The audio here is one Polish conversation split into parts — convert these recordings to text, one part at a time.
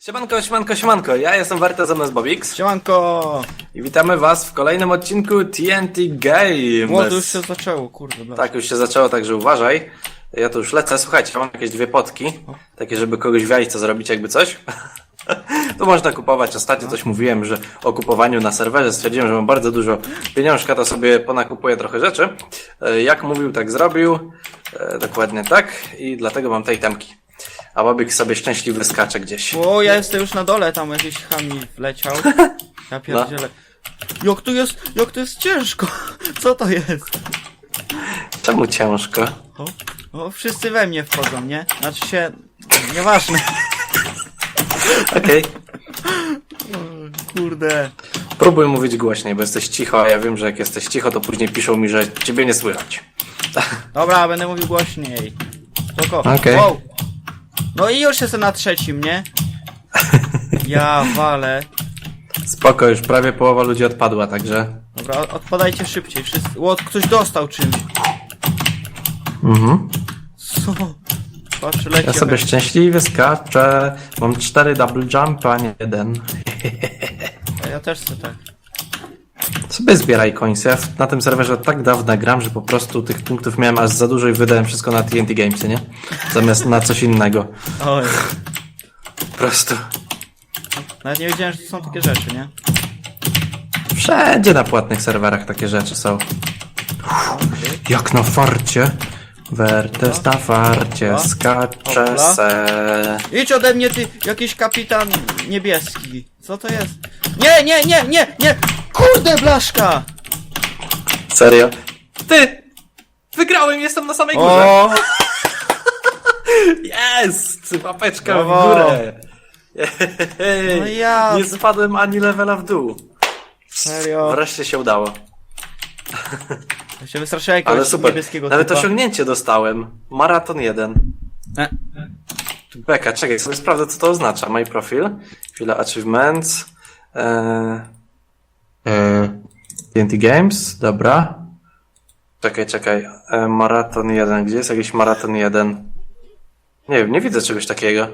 Siemanko, siemanko, siemanko, ja jestem Warta zamiast Bobix Siemanko! i witamy was w kolejnym odcinku TNT Games. Młodo już się zaczęło, kurde. Tak, już się zaczęło, także uważaj. Ja tu już lecę, słuchajcie, mam jakieś dwie potki, takie żeby kogoś w jajce zrobić jakby coś. to można kupować, ostatnio coś mówiłem, że o kupowaniu na serwerze stwierdziłem, że mam bardzo dużo pieniążka, to sobie ponakupuję trochę rzeczy. E, Jak mówił, tak zrobił, E, dokładnie tak i dlatego mam tej temki. A Bobik sobie szczęśliwy skacze gdzieś. O, ja jestem już na dole, tam jakiś chami wleciał. Ja pierdzielę. Jak tu jest, jak to jest ciężko! Co to jest? Czemu ciężko? O, o wszyscy we mnie wchodzą, nie? Znaczy się, nieważne. Okej. Kurde. Próbuj mówić głośniej, bo jesteś cicho, a ja wiem, że jak jesteś cicho, to później piszą mi, że ciebie nie słychać. Dobra, będę mówił głośniej. Spoko. Okej. Wow. No i już jestem na trzecim, nie? Ja walę. Spoko, już prawie połowa ludzi odpadła, także... Dobra, odpadajcie szybciej, wszyscy. O, ktoś dostał czymś. Mhm. Co? Patrz, leci. Ja sobie szczęśliwie skaczę. Mam cztery double jumpy, a nie jeden. Ja też chcę tak. Sobie zbieraj końce. Ja na tym serwerze tak dawno gram, że po prostu tych punktów miałem aż za dużo i wydałem wszystko na TNT Gamesy, nie? Zamiast na coś innego. Oj. Po prostu. Nawet nie wiedziałem, że to są takie rzeczy, nie? Wszędzie na płatnych serwerach takie rzeczy są. Jak na farcie. Wertes na farcie, skacze Hopla. se. Idź ode mnie, ty, jakiś kapitan niebieski. Co to jest? Nie, nie, nie, nie, nie! Kurde, blaszka! Serio? Ty! Wygrałem, jestem na samej górze. O! Jest! Łapeczka w Brawo. górę. No ja- Nie spadłem ani levela w dół. Serio? Wreszcie się udało. Ja się wystraszyłem jakiegoś Ale super. niebieskiego Nawet typa. osiągnięcie dostałem. Maraton 1. E, Beka, czekaj, sobie sprawdzę co to oznacza. My profil. Chwila achievements. Eee, TNT Games, dobra. Czekaj, czekaj. E, maraton 1. Gdzie jest jakiś maraton 1? Nie wiem, nie widzę czegoś takiego.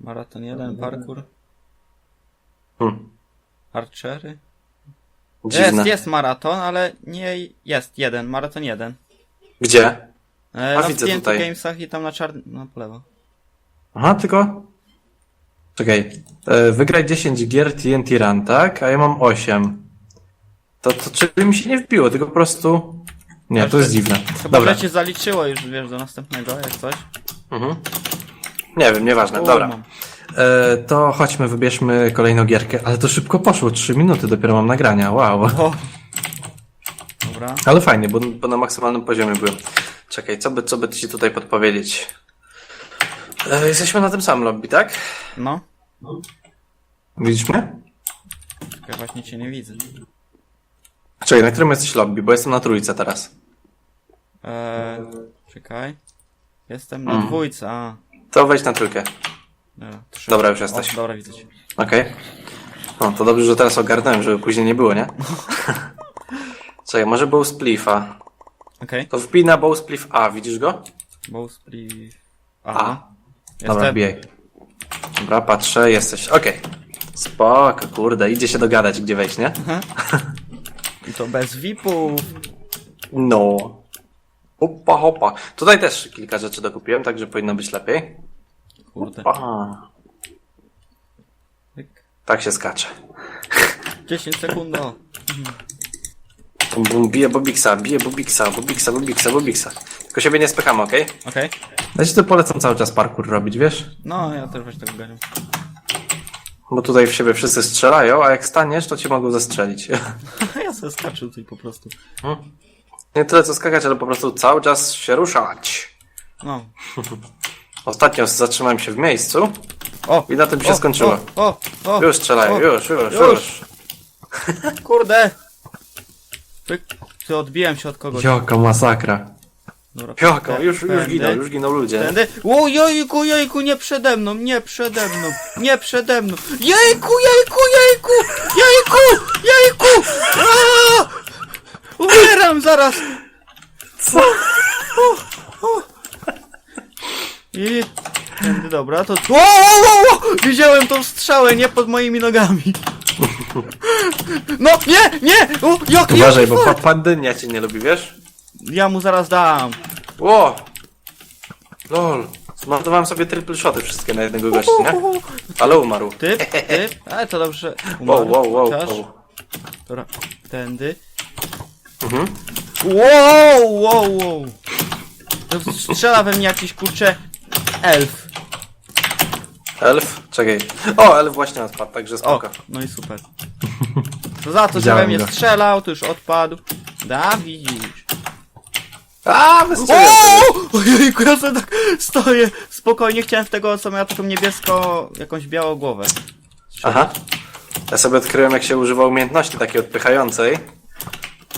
Maraton 1, parkour. Hmm, Archery? dziwne. Jest, jest maraton, ale nie jest jeden, maraton jeden. Gdzie? E, A, no widzę w TNT tutaj. Gamesach i tam na czarnym, no po lewo. Aha, tylko. Czekaj. E, wygraj 10 gier TNT Run, tak? A ja mam 8. To, to czyli mi się nie wbiło, tylko po prostu. Nie, to jest dziwne. Chyba, Dobra. że cię zaliczyło już, wiesz, do następnego, jak coś. Mhm. Nie wiem, nieważne. Dobra. mam. E, to chodźmy, wybierzmy kolejną gierkę. Ale to szybko poszło, 3 minuty dopiero mam nagrania. Wow. O. Dobra. Ale fajnie, bo, bo na maksymalnym poziomie byłem. Czekaj, co by, co by ci tutaj podpowiedzieć? E, jesteśmy na tym samym lobby, tak? No. Widzisz mnie? Ja właśnie cię nie widzę. Czekaj, na którym jesteś lobby? Bo jestem na trójce teraz. Eee, czekaj. Jestem na Mm. dwójce, a. To wejdź na trójkę. Dobra, trzy. Dobra, już jesteś. O, dobra, widzę cię. Okej. No, to dobrze, że teraz ogarnąłem, żeby później nie było, nie? Czekaj, może Bow Spliffa. Okej. To wbij na Bow Spliff A, widzisz go? Bowspli... A. Dobra, wbijaj. Dobra, patrzę, jesteś. Okej. Spoko, kurde, idzie się dogadać, gdzie wejść, nie? I to bez VIP-ów. No. Hopa, hopa. Tutaj też kilka rzeczy dokupiłem, także powinno być lepiej. Kurde. Tyk. Tak się skacze. 10 sekund, o. Bum, bum, bije Bobiksa, bije Bobiksa, Bobiksa, Bobiksa, Bobiksa. Tylko siebie nie spychamy, okej? Okej. Ja ci to polecam cały czas parkour robić, wiesz? No, ja też właśnie tego gadam. Bo tutaj w siebie wszyscy strzelają, a jak staniesz, to cię mogą zastrzelić. ja sobie skaczę tutaj po prostu. Nie tyle co skakać, ale po prostu cały czas się ruszać. No. Ostatnio zatrzymałem się w miejscu O! i na tym się o, skończyło. O! O! o Już strzelają, o, już, już, już. już. Kurde! Pyk. Ty odbiłem się od kogoś. Jaka masakra. Dobra, Jaka, tę- już, już tędy, giną, już giną ludzie. Tędy. O, jejku, jejku, nie przede mną, nie przede mną, nie przede mną. Jejku, jejku, jejku, jejku, jejku! Aaa! Umieram zaraz! Co? I... Tędy, dobra, to... O, o, o, o! Widziałem tą strzałę, nie pod moimi nogami. No, nie, nie! O, jak, Uważaj, jak, bo pa pandynia cię nie lubi, wiesz? Ja mu zaraz dam. Ło! Lol. Zmarnowałem sobie triple shoty wszystkie na jednego gościa, nie? Ale umarł. Typ, typ, ale to dobrze. Wow, wow, wow, Chociaż- wow. Dobra, tędy. Mhm. Wow, wow, wow. To Strzela we mnie jakiś kurczę elf. Elf? Czekaj. O, elf właśnie odpadł, także O, spoko. no i super. To za to, że we Widziałem mnie go. strzelał, to już odpadł. Da, widzisz. A, wystrzeliłem! Ojejku, ja sobie tak stoję. Spokojnie, chciałem w tego, co miał taką niebiesko, jakąś białą głowę. Aha. Ja sobie odkryłem, jak się używa umiejętności takiej odpychającej.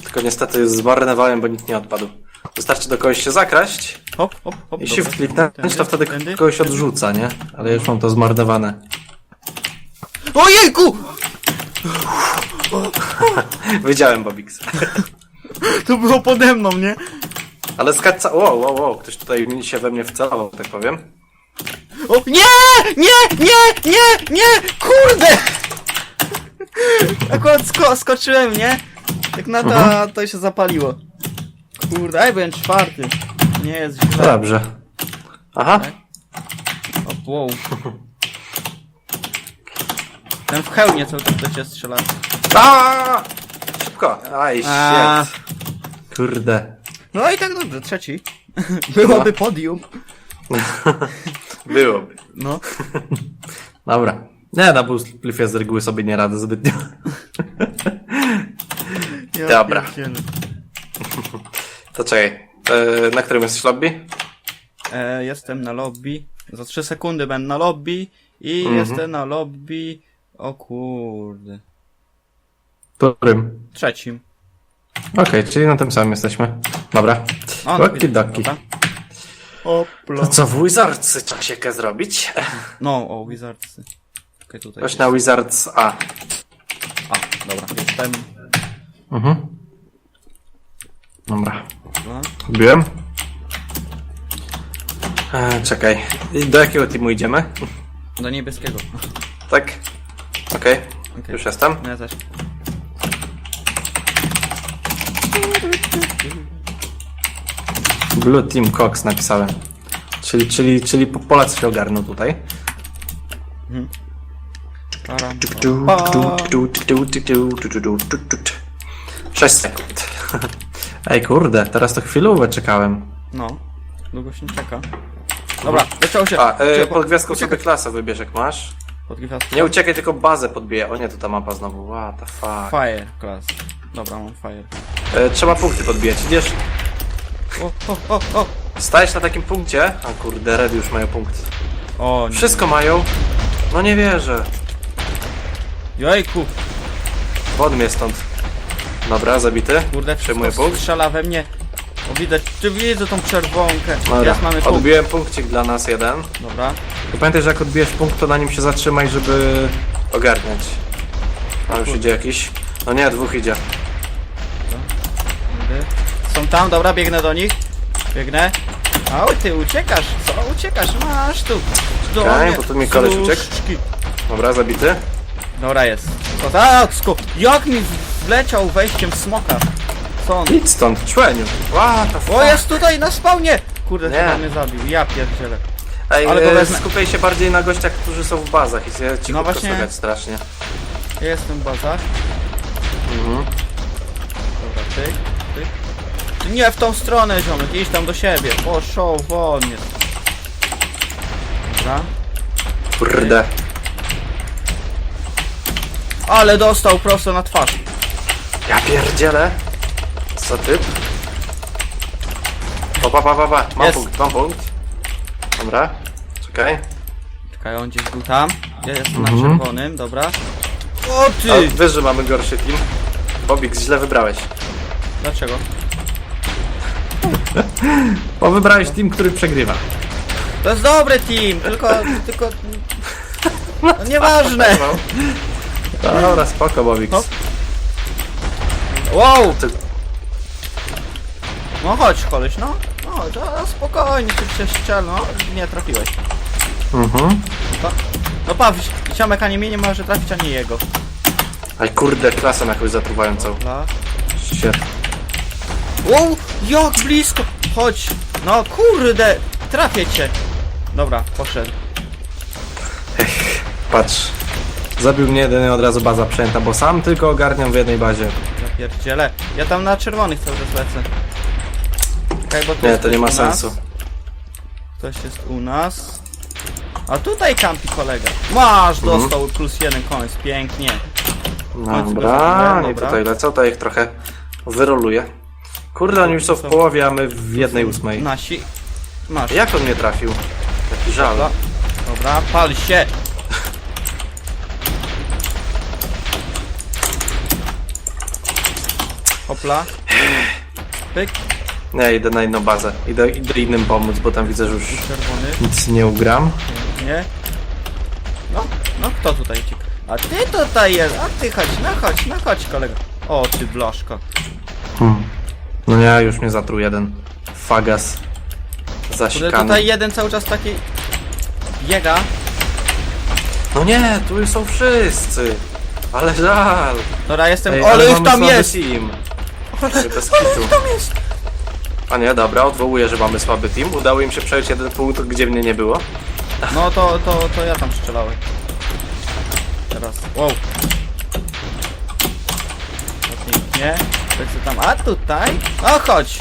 Tylko niestety zmarnowałem, bo nikt nie odpadł. Wystarczy do kogoś się zakraść Hop, hop, hop. i dobra. shift kliknąć, Tędy, to wtedy tędy. kogoś odrzuca, nie? Ale już mam to zmarnowane. Ojejku! Wiedziałem, Bobix. To było pode mną, nie? Ale skaca... Wow, wow, wow. Ktoś tutaj się we mnie wcelował, tak powiem. O, nie! Nie! Nie! Nie! Nie! Kurde! Akurat sko skoczyłem, nie? Jak na to, to się zapaliło. Kurde, aj byłem czwarty. Nie jest źle. Dobrze. Aha. O, wow. Ten w hełmie co to cię strzela. A! Szybko. Aj, A. shit. Kurde. No i tak dobrze, trzeci. Byłoby podium. Byłoby. No. Dobra. Nie, na Bluefie z reguły sobie nie radzę zbytnio. Ja Dobra. pierdzielę. To czekaj. E, na którym jesteś lobby? E, jestem na lobby. Za 3 sekundy będę na lobby. I Mhm. jestem na lobby. O kurde. Którym? Trzecim. Okej, czyli na tym samym jesteśmy. Dobra. O, no, dobra. Opla. To co, w Wizards trzeba siękę zrobić? No, o, Wizards. Okej, tutaj. Chodź jest. na Wizards A. A, dobra, jestem. Mhm. Dobra. Wbiłem. E, czekaj. I Do jakiego teamu idziemy? Do niebieskiego. Tak? Okej. Okej. Już jestem. No ja też. Blue Team Cox napisałem. Czyli, czyli, czyli Polacy się ogarną tutaj. 6 sekund. Ej, kurde, teraz to chwilówę czekałem. No, długo się nie czeka. Dobra, zaczęło się. A, e, pod gwiazdką sobie klasę wybierz, jak masz. Pod gwiazdką. Nie uciekaj, tylko bazę podbiję. O nie, to ta mapa znowu. What the fuck. Fire class. Dobra, mam fire class. E, trzeba punkty podbijać. Idziesz, O, o, o, o! stajesz na takim punkcie. A kurde, red już mają punkt. O, nie. Wszystko mają. No nie wierzę. Jojku! Wod mnie stąd. Dobra, zabity. Kurde, wszystko punkt. strzela we mnie. O, widać, ty widzę tą czerwonkę. Dobra, Teraz mamy punkt. odbiłem punkcik dla nas jeden. Dobra. To pamiętaj, że jak odbijesz punkt, to na nim się zatrzymaj, żeby ogarniać. A już idzie jakiś. No nie, dwóch idzie. Są tam, dobra, biegnę do nich. Biegnę. A ty uciekasz, co? Uciekasz, masz tu. Do Czekaj, mnie. bo tu mi koleś uciekł. Dobra, zabity. Dobra, jest. Kozacko! Jak mi wleciał wejściem smoka? Co on? Idź stąd, człeniu. What the fuck? O, jest tutaj na spawnie! Kurde, Nie. chyba mnie zabił. Ja pierdzielę. Ej, ale go e, wezmę. skupiaj się bardziej na gościach, którzy są w bazach i się cichutko No właśnie. słychać strasznie. Ja jestem w bazach. Mhm. Dobra, ty, ty. Nie w tą stronę, ziomek, idź tam do siebie. O, show, wolnie. Dobra. Kurde. Ale dostał prosto na twarz. Ja pierdzielę. Co typ? Pa, pa, pa, pa, pa. Mam Jest. punkt, mam punkt. Dobra. Czekaj. Czekaj, on gdzieś był tam. Ja jestem Mhm. na czerwonym, dobra. O A ty! wiesz, że mamy gorszy team? Bobik, źle wybrałeś. Dlaczego? Bo wybrałeś team, który przegrywa. To jest dobry team, tylko, tylko... No nieważne. No. Dobra, spoko, Bobik. No. Wow! Ty- No chodź koleś, no. No, to spokojnie, ty przez ścianę, no. Nie trafiłeś. Mhm. To. No pa, wsi- ziomek ani mnie nie może trafić, ani jego. Aj kurde, klasę jakąś zatruwającą. Dobra. Się. Wow, jak blisko! Chodź! No kurde! Trafię cię! Dobra, poszedł. Patrz. Zabił mnie jeden i od razu baza przejęta, bo sam tylko ogarniam w jednej bazie. Zapierdzielę. Ja tam na czerwonych cały czas lecę. Bo tu Nie, jest to nie ktoś ma u nas. sensu. Ktoś jest u nas. A tutaj kampi kolega. Masz, Mhm. dostał plus jeden koniec, pięknie. Dobra, nie dobra. tutaj lecą, to ich trochę wyroluję. Kurde, oni już są w połowie, a my w jednej ósmej. Nasi. Masz. Jak on mnie trafił? Taki żal. Dobra, Dobra, pal się! Hopla. Pyk, Nie, idę na inną bazę. Idę, idę innym pomóc, bo tam widzę, że już czerwony. nic nie ugram. Nie? No, no kto tutaj uciekł? A ty tutaj jest, a ty chodź, no chodź, no chodź kolega. O ty blaszko. Hmm. No nie, już mnie zatruł jeden. Fagas. Kurde, Zasikany. tutaj jeden cały czas taki... Biega. No nie, tu są wszyscy. Ale żal. Dobra, jestem... Ej, ale mamy tam słaby jest! Team. Ale, Bez ale kitu. ich tam jest! A nie, dobra, odwołuję, że mamy słaby team. Udało im się przejąć jeden punkt, gdzie mnie nie było. No to, to, to ja tam strzelałem. Teraz, wow. Pięknie. Tak co tam, a tutaj? O, chodź!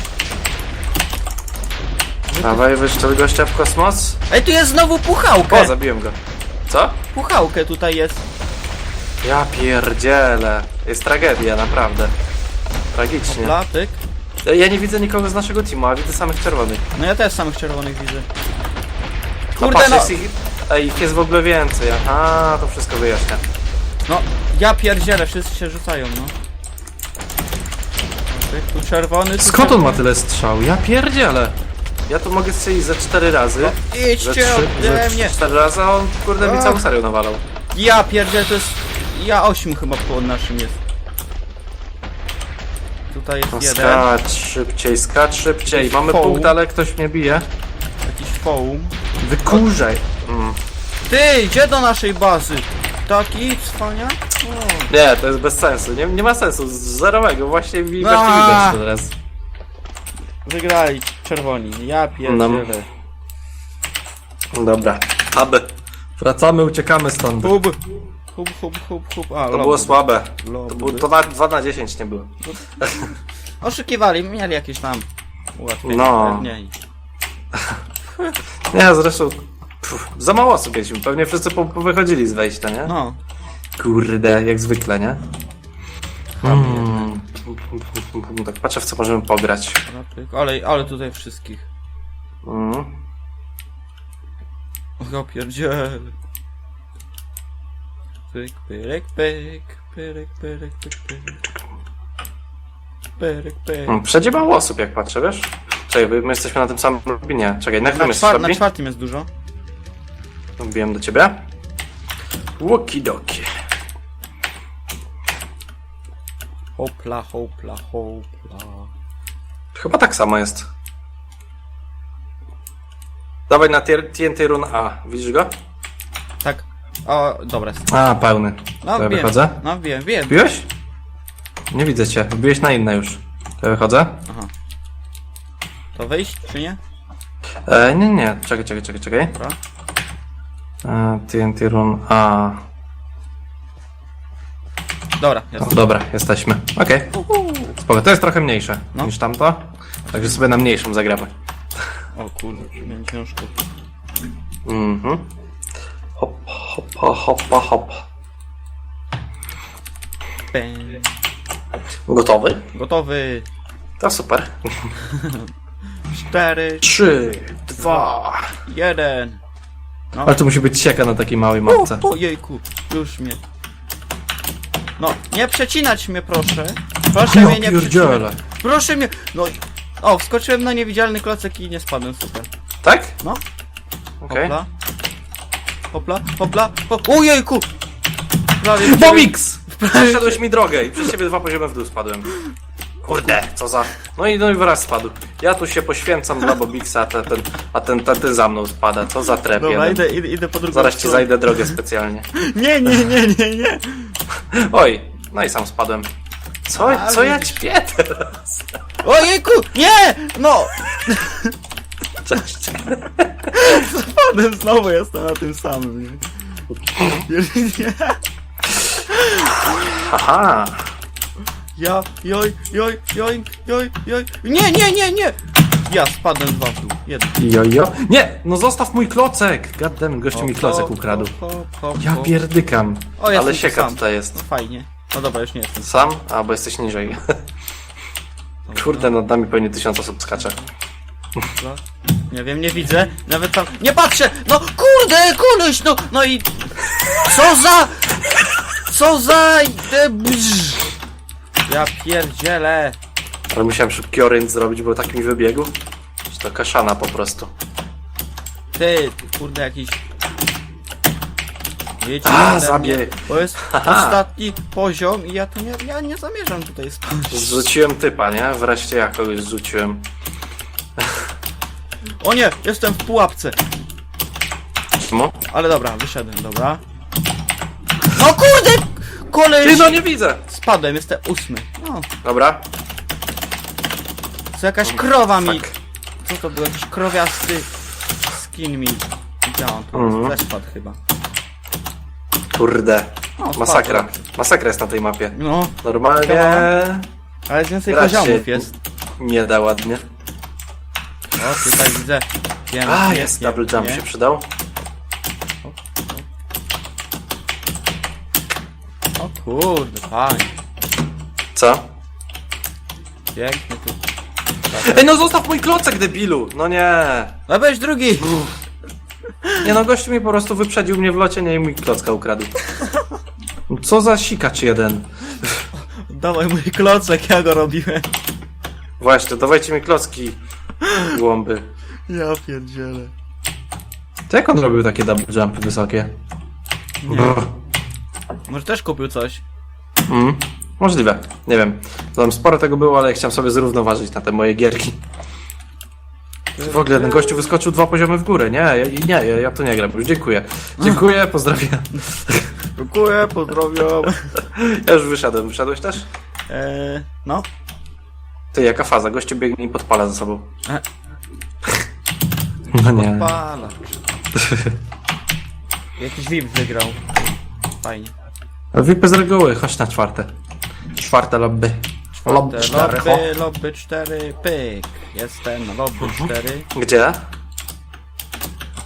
Dawaj, wyszczel gościa w kosmos. Ej, tu jest znowu O, puchałkę! zabiłem go. Co? Puchałkę tutaj jest. Ja pierdzielę. Jest tragedia, naprawdę. Tragicznie. Dla, pyk. Ja nie widzę nikogo z naszego teamu, a widzę samych czerwonych. No ja też samych czerwonych widzę. A Kurde patrz, no! jest ich, ej, ich jest w ogóle więcej. Aha, to wszystko wyjaśnia. No, ja pierdzielę, wszyscy się rzucają, no. Tu czerwony, tu Skąd on czerwony. ma tyle strzał? Ja pierdzielę. Ja tu mogę strzelić ze cztery razy. No, Ze idźcie trzy, ode ze mnie! cztery razy, a on kurde mi całą serię nawalał. Ja pierdzielę, to jest... Ja ośmiu chyba po naszym jest. Tutaj jest No, jeden, skacz szybciej, skacz szybciej. Jakiś Mamy foul. punkt, ale ktoś mnie bije. jakiś foam. Wykurzaj. Mm. Ty, gdzie do naszej bazy? Taki cwania? Nie, to jest bez sensu. Nie, nie ma sensu. Z zerowego. Właśnie, mi- właśnie widać to teraz. Wygrali czerwoni, ja pierdzielę. Dobra. Aby. Wracamy, uciekamy stąd. Hub, hub, hub, hub, hub. A, To było słabe. To, było, to na 2 na 10 nie było. Oszukiwali, mieli jakieś tam ułatwienia. No. i- Nie, zresztą pff, za mało osób mieliśmy. Pewnie wszyscy po, po wychodzili z wejścia, nie? No, Kurde, jak zwykle, nie? Mm. Tak patrzę w co możemy pograć. dobra, pyk. ale, ale tutaj wszystkich. Mm. Ja pierdzielę. Pyk, pyk, pyk, pyk, pyk, pyk, pyk. Pyk, pyk. Mm, Wszędzie mało osób jak patrzę, wiesz? Czekaj, my my jesteśmy na tym samym lobby? Nie, czekaj, na którym Na, jest czwar- na lobby? czwartym jest dużo. Wbiłem do ciebie. Łokidoki. Hopla, hopla, hopla. Chyba tak samo jest. Dawaj na TNT Run A. Widzisz go? Tak. O, dobra. A, pełny. No, to ja wiem. wychodzę. No, wiem, wiem. Wbiłeś? Nie widzę cię. Wbiłeś na inne już. To ja wychodzę? Aha. To wyjść, czy nie? E, nie, nie. Czekaj, czekaj, czekaj, czekaj. Dobra. E, TNT Run A. Dobra, O, jest. dobra, jesteśmy. Okej. Spoko. To jest trochę mniejsze No. niż tamto. Także sobie na mniejszą zagramy. O kurde, brzmi ciężko. Mhm. Hop, hop, hop, hop. Gotowy? Gotowy. To super. Cztery, Trzy, dwa. jeden. Ale to musi być sieka na takiej małej mapce. O, ojejku, już mnie. No, nie przecinać mnie, proszę. Proszę mnie nie pierdziele. przecinać. Proszę mnie. No, i- o, wskoczyłem na niewidzialny klocek i nie spadłem, super. Tak? No, Okej. hopla. Hopla, hopla, ho ojejku! Prawie w ciebie- Bobix! Przeszedłeś mi drogę i przez ciebie dwa poziomy w dół spadłem. Kurde, co za... No i, no i wraz spadł. Ja tu się poświęcam dla Bobixa, a ten, a ten, ten, ten za mną spada. Co za trep Dobra, jeden. idę, idę, idę po drugą Zaraz ci stronę. zajdę drogę specjalnie. Nie, nie, nie, nie, nie. Oj, no i sam spadłem. Co, A, co ja widzisz. ćpię teraz? Ojejku, nie! No! Cześć. Spadłem znowu, jestem na tym samym, nie? nie. Haha. Ja, joj, joj, joj, joj, joj. Nie, nie, nie, nie! Ja spadłem dwa dół. Jeden. Jojo. Nie, no zostaw mój klocek. Goddammit, gościu mi klocek ukradł. Hop, hop, Ja hop. pierdykam. O, jestem Ale tu sieka sam. tutaj No jest. fajnie. No dobra, już nie jestem. Sam? A, bo jesteś niżej. Dobra, Kurde, nad nami pewnie tysiąc osób skacze. dobra. Nie wiem, nie widzę. Nawet tam. Nie patrzę! No kurde, koleś, no, no i. Co za. Co za. e, brz. Ja pierdzielę. Ale musiałem szybki orient zrobić, bo tak mi wybiegł. Czy to kaszana po prostu. Ty, ty kurde jakiś. Jedź A, ode zabie. Bo jest ostatni poziom i ja tu nie, ja nie zamierzam tutaj spać. Zrzuciłem typa, nie? Wreszcie ja kogoś zrzuciłem. O nie, jestem w pułapce. No. Ale dobra, wyszedłem, dobra. No kurde! Koleś! Ty no nie widzę! Spadłem, jestem ósmy. Dobra. co jakaś krowa mi... Fuck. Co to był? Jakiś krowiasty skin mi widziałam. To Mhm. też spadł chyba. Kurde. Masakra. spadł. Masakra jest na tej mapie. No, Normalnie ale jest więcej Grać się- poziomów jest. nie da ładnie. O, tutaj widzę. Pięknie, A, jest, double jump się przydał. Kurde, fajnie. Co? Pięknie tu. Ej, no zostaw mój klocek, debilu! No nie! No weź drugi! Nie no, gościu mi po prostu wyprzedził mnie w locie, nie i mój klocka ukradł. Co za sikacz jeden. Dawaj mój klocek, ja go robiłem. Właśnie, dawajcie mi klocki. Głąby. Ja pierdzielę. To jak on robił takie double jumpy wysokie? Nie. Brr. Może też kupił coś? Mm, możliwe, nie wiem. Tam sporo tego było, ale chciałem sobie zrównoważyć na te moje gierki. W ogóle ten gościu wyskoczył dwa poziomy w górę. Nie, ja, nie, ja, ja to nie gram. Już dziękuję. Dziękuję, pozdrawiam. Dziękuję, pozdrawiam. Ja już wyszedłem. Wyszedłeś też? Eee, no. Ty, jaka faza? Gościu biegnie i podpala za sobą. E. No nie. Pala. Jakiś VIP wygrał. Fajnie. VIPy z reguły, chodź na czwarte. Czwarte lobby. Lobby Te cztery. Lobby, lobby 4, pyk. Jestem na lobby 4. Gdzie?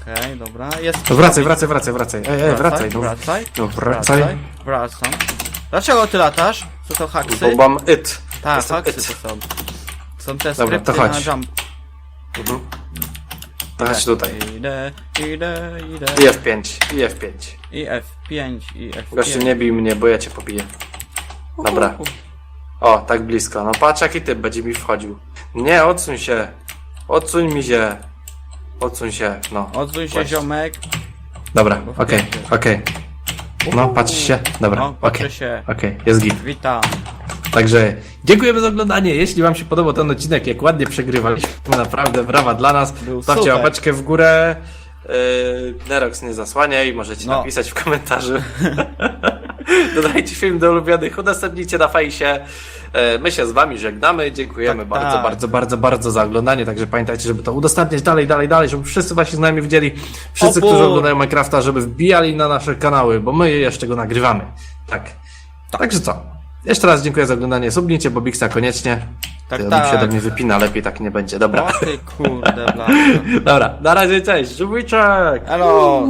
Okej, dobra. Jest. No wracaj, wracaj, wracaj, wracaj. Ej, ej, wracaj. No, Wracaj. no wracaj. Wracam. Dlaczego ty latasz? Co to haksy? Bo mam it. Tak, Jestem haksy it. to są. Są te Dobra, to chodź. na jump. Mhm. Chodź tutaj. Idę, idę, idę. I F5, i F5. I F5, i F5. Gościu, nie bij mnie, bo ja cię pobiję. Dobra. O, tak blisko. No patrz jaki typ będzie mi wchodził. Nie, odsuń się. Odsuń mi się. Odsuń się, no. Odsuń się Właśnie. ziomek. Dobra, okej, okej. No, patrz się. Dobra, No, okej. patrzę się. Okej, jest git. Witam. Także dziękujemy za oglądanie. Jeśli Wam się podobał ten odcinek, jak ładnie przegrywaliśmy, naprawdę brawa dla nas. Był Stawcie super. łapeczkę w górę. Yy, Nerox nie zasłaniaj, możecie No. napisać w komentarzu. Dodajcie film do ulubionych, udostępnijcie na fejsie. Yy, My się z Wami żegnamy. Dziękujemy Tak, bardzo, tak. bardzo, bardzo, bardzo za oglądanie. Także pamiętajcie, żeby to udostępniać dalej, dalej, dalej, żeby wszyscy Wasi znajomi widzieli, wszyscy, Obu. którzy oglądają Minecrafta, żeby wbijali na nasze kanały, bo my jeszcze go nagrywamy. Tak. Także co? Jeszcze raz dziękuję za oglądanie. Subnijcie Bobixa koniecznie. Tak, Ty, tak. się do mnie wypina, lepiej tak nie będzie. Dobra. O ty kurde, blada. Dobra, na razie, cześć. Żubyczek! Hello.